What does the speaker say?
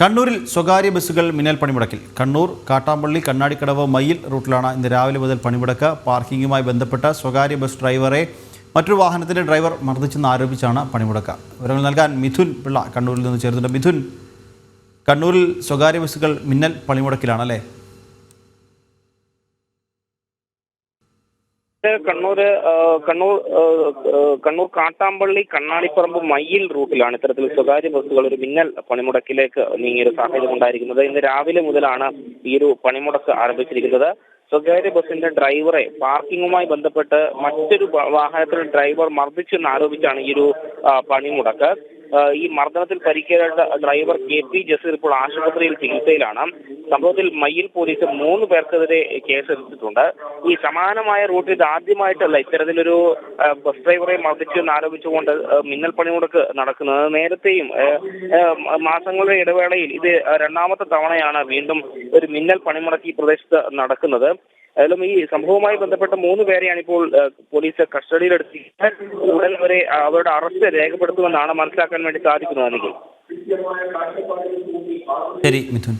കണ്ണൂരിൽ സ്വകാര്യ ബസ്സുകൾ മിന്നൽ പണിമുടക്കിൽ. കണ്ണൂർ കാട്ടാമ്പള്ളി കണ്ണാടിക്കടവ് മയിൽ റൂട്ടിലാണ് ഇന്ന് രാവിലെ മുതൽ പണിമുടക്ക്. പാർക്കിങ്ങുമായി ബന്ധപ്പെട്ട സ്വകാര്യ ബസ് ഡ്രൈവറെ മറ്റൊരു വാഹനത്തിലെ ഡ്രൈവർ മർദ്ദിച്ചെന്ന് ആരോപിച്ചാണ് പണിമുടക്ക്. വിവരങ്ങൾ നൽകാൻ മിഥുൻ പിള്ള കണ്ണൂരിൽ നിന്ന് ചേർന്നുണ്ട് മിഥുൻ കണ്ണൂരിൽ സ്വകാര്യ ബസ്സുകൾ മിന്നൽ പണിമുടക്കിലാണ് കണ്ണൂര് കണ്ണൂർ കണ്ണൂർ കാട്ടാമ്പള്ളി കണ്ണാടിപ്പറമ്പ് മയ്യിൽ റൂട്ടിലാണ് ഇത്തരത്തിൽ സ്വകാര്യ ബസ്സുകൾ ഒരു മിന്നൽ പണിമുടക്കിലേക്ക് നീങ്ങിയ ഒരു സാഹചര്യം ഉണ്ടായിരിക്കുന്നത്. ഇന്ന് രാവിലെ മുതലാണ് ഈ ഒരു പണിമുടക്ക് ആരംഭിച്ചിരിക്കുന്നത്. സ്വകാര്യ ബസ്സിന്റെ ഡ്രൈവറെ പാർക്കിങ്ങുമായി ബന്ധപ്പെട്ട് മറ്റൊരു വാഹനത്തിൽ ഡ്രൈവർ മർദ്ദിച്ചെന്ന് ആരോപിച്ചാണ് ഈ ഒരു പണിമുടക്ക്. ഈ മർദ്ദനത്തിൽ പരിക്കേറ്റ ഡ്രൈവർ കെ പി ജസീർ ഇപ്പോൾ ആശുപത്രിയിൽ ചികിത്സയിലാണ്. സംഭവത്തിൽ മയ്യിൽ പോലീസ് മൂന്ന് പേർക്കെതിരെ കേസെടുത്തിട്ടുണ്ട് ഈ സമാനമായ റൂട്ടിൽ ആദ്യമായിട്ടല്ല ഇത്തരത്തിലൊരു ബസ് ഡ്രൈവറെ മർദ്ദിച്ചു എന്ന് ആരോപിച്ചുകൊണ്ട് ആ, മിന്നൽ പണിമുടക്ക് നടക്കുന്നത്. നേരത്തെയും മാസങ്ങളുടെ ഇടവേളയിൽ ഇത് രണ്ടാമത്തെ തവണയാണ് വീണ്ടും ഒരു മിന്നൽ പണിമുടക്ക് ഈ പ്രദേശത്ത് നടക്കുന്നത്. ഏതായാലും ഈ സംഭവവുമായി ബന്ധപ്പെട്ട മൂന്ന് പേരെയാണ് ഇപ്പോൾ പോലീസ് കസ്റ്റഡിയിലെടുത്തി ഉടൻ വരെ അവരുടെ അറസ്റ്റ് രേഖപ്പെടുത്തുമെന്നാണ് മനസ്സിലാക്കാൻ വേണ്ടി സാധിക്കുന്നത് ശരി മിഥുൻ.